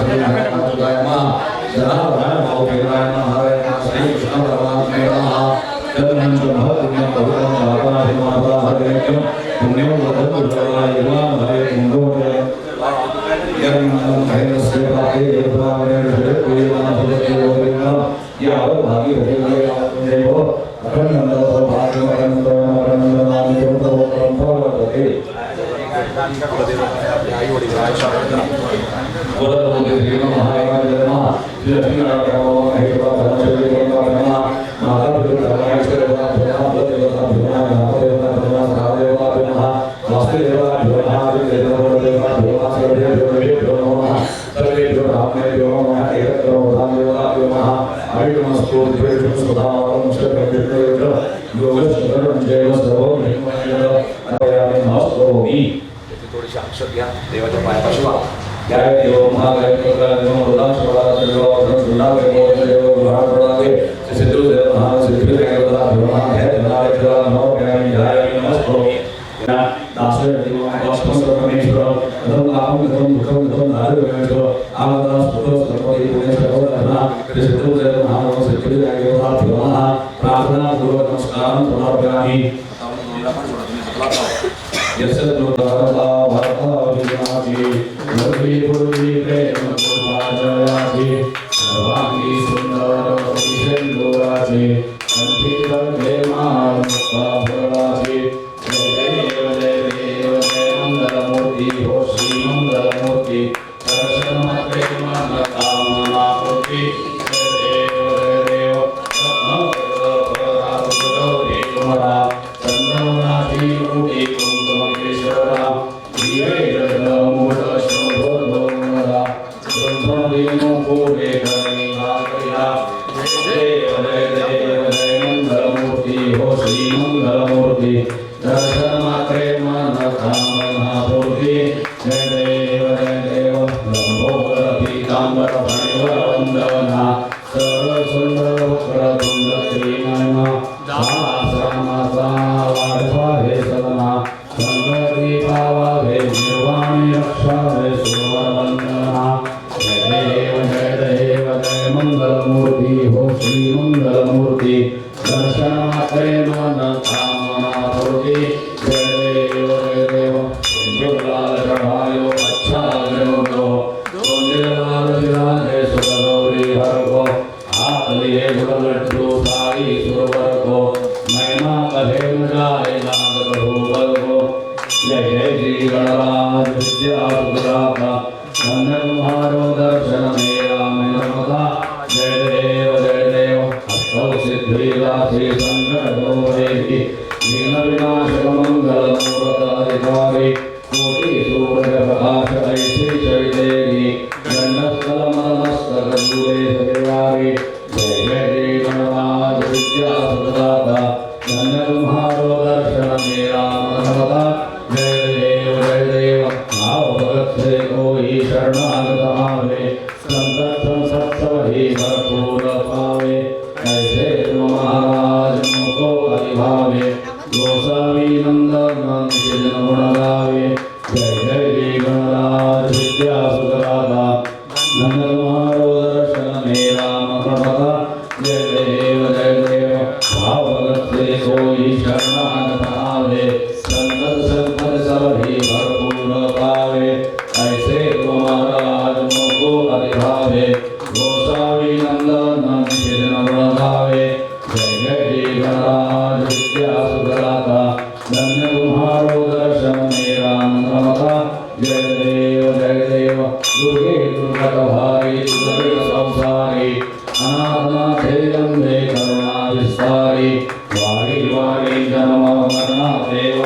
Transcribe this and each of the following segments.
श्री हनुमतुदाय नमः जनार्दन भावदेवाय नमः हरे नमः श्री कृष्ण परमात्मे नमः तदनं च भवतिं भवतं भावनाभि माता हरे किं पुण्यं वदं गुरुवाय इमाम हरे मुन्दोरे यन्नं भैरस्य पापे देवावरे हरे कुयमान भवति ओरिन्नं याव भागि हरे हरे देवो अपनन्दो भागं परन्दो अपनन्दनामि देवतो परम्परते आई ओडी राय शारदा సోదరులకు తిరిగిన సహాయకారి జన్మ శ్రీ లక్ష్మీనారాయణ பொருளே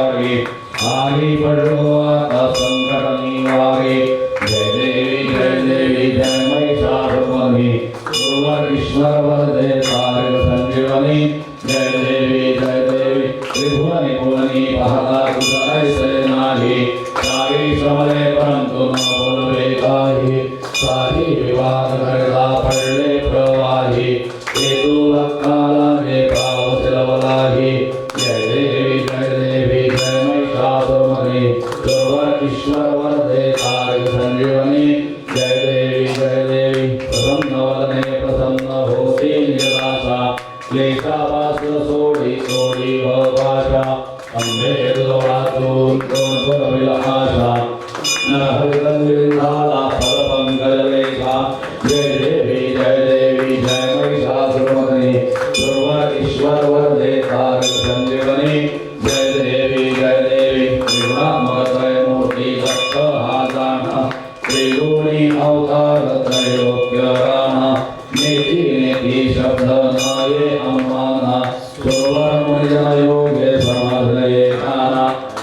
निवारे आगे बढ़ो आता संकट निवारे जय देवी जय देवी, जय महिषासुरमर्दिनी दुर्वर ईश्वर वरदे तारक संजीवनी। जय देवी जय देवी, त्रिभुवनी भुवनी भगता कुशल सेनाही सारी श्रमले परंतु न बोलवे काही। सारी विवाद करता पड़ले प्रवाही। हेतु वक्काला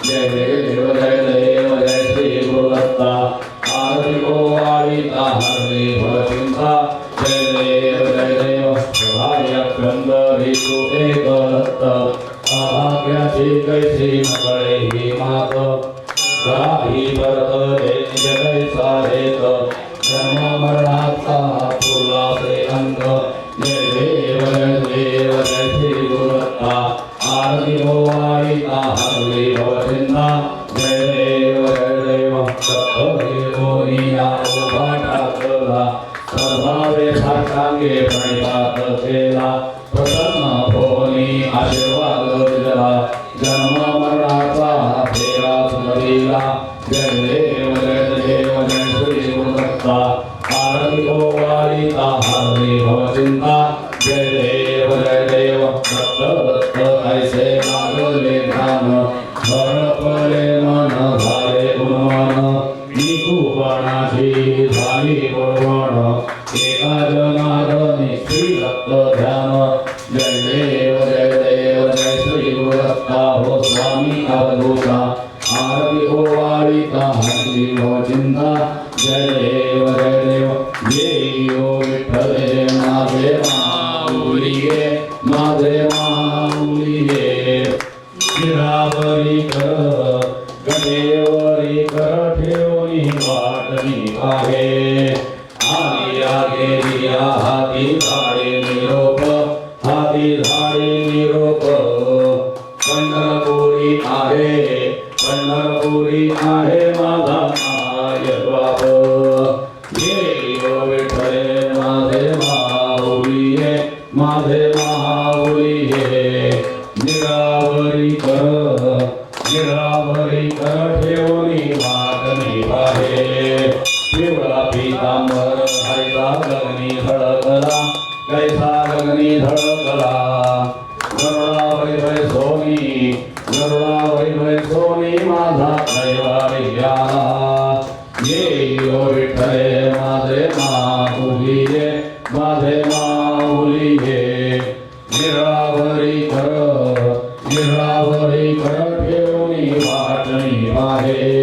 Yeah, yeah. सा भारतो वारिता हरे भव चिंता जय देव जय देव दत्त दत्त ऐसे मानो ले ध्यान भर पले मन भारे गुणवान निकुपणाधी भारी गुणवान एका जनार्दनी श्री दत्त ध्यान जय देव जय देव जय श्री गुरुदत्ता हो स्वामी अवधूता आरती हो वारिता हरि भव चिंता जय देव हाती झाडे निरोप। पंढरपुरी आहे पंढरपुरी आहे माझा माय बाप। विठ्ठले माझे माऊलीये माझे माऊलीये निरावरी कर निरावरी कर ठेवणी वाटणी आहे। पिवळा पितांबर हरिता गगनी हळदला જૈસા ગગની ધડધડા ગરુડા વૈ વૈ સોની ગરુડા વૈ વૈ સોની માધા કૈવારી જ્ઞાના યે ઓ વિઠલે માધે મા ભૂલીએ માધે મા ભૂલીએ નિરાવરી કર નિરાવરી કર ઠેવની વાટણી માહે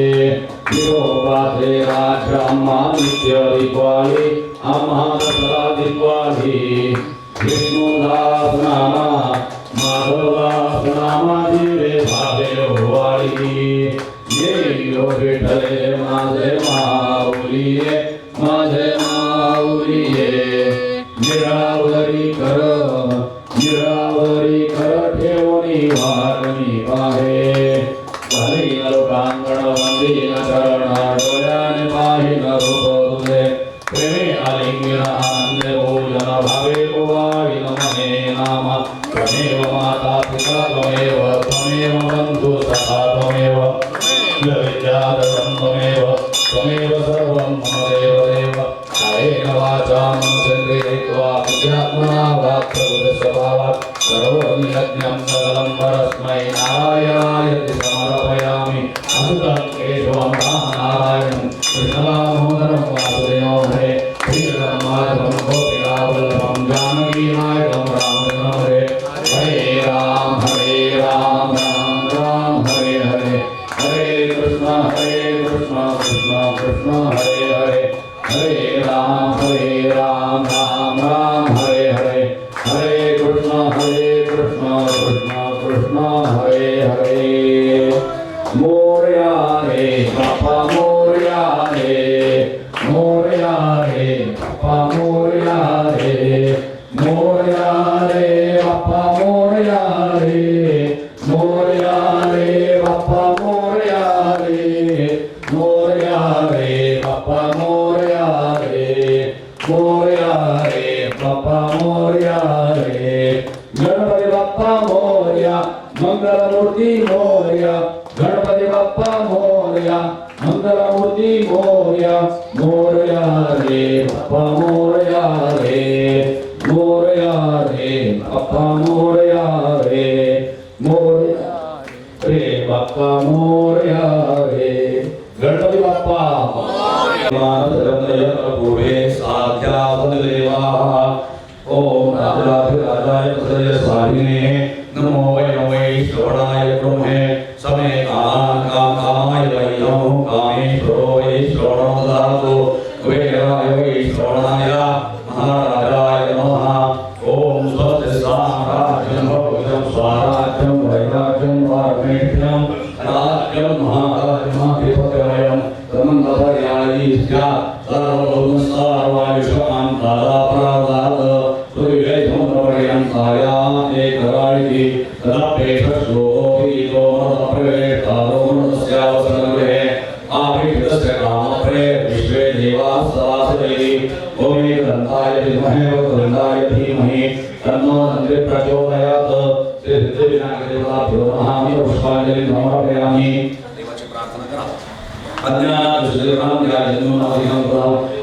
सेवाश्रम्मा नित्यदिपालि अम्हासरा दिपालि विष्णुदास नामा, माधवदास नामा, जीवे भावे होवाली ये यो विठले माधे Santa रे बाप्पा मोरया रे मोरया रे बाप्पा मोरया रे मोरया रे बाप्पा मोरया रे गणपती बाप्पा पूर्वे साध्यादेवाः ओम राजाधिराजाय तदय स्वामिने नमो वै वै श्रवणाय ब्रह्मे, समे काम कामाय वै नमो कामेश्वरो वै श्रवणो ददातु। सूर्यैधमपर्यन्ताया एकराळिः तदापेक्षोऽपि दोमप्रवेष्टारोमणस्यावसनगृहे आभिषितस्य कामप्रे विश्वे देवाः सवासदैः ओमेकदन्ताय विद्महे वक्रतुण्डाय धीमहि। तन्नो दन्ते प्रचोदयात्। श्रीसिद्धिविनायकदेवताभ्यो नमः पुष्पाञ्जलिं समर्पयामि। देवाची प्रार्थना करा समर्पयामि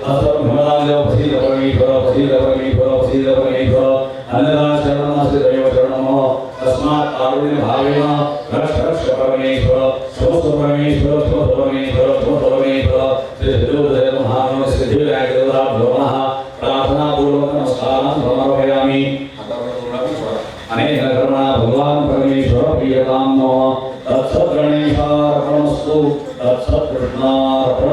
ಸತ್ಯನಾರಾಯಣ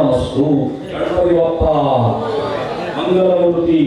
ಮಂಗಳಮೂರ್ತಿ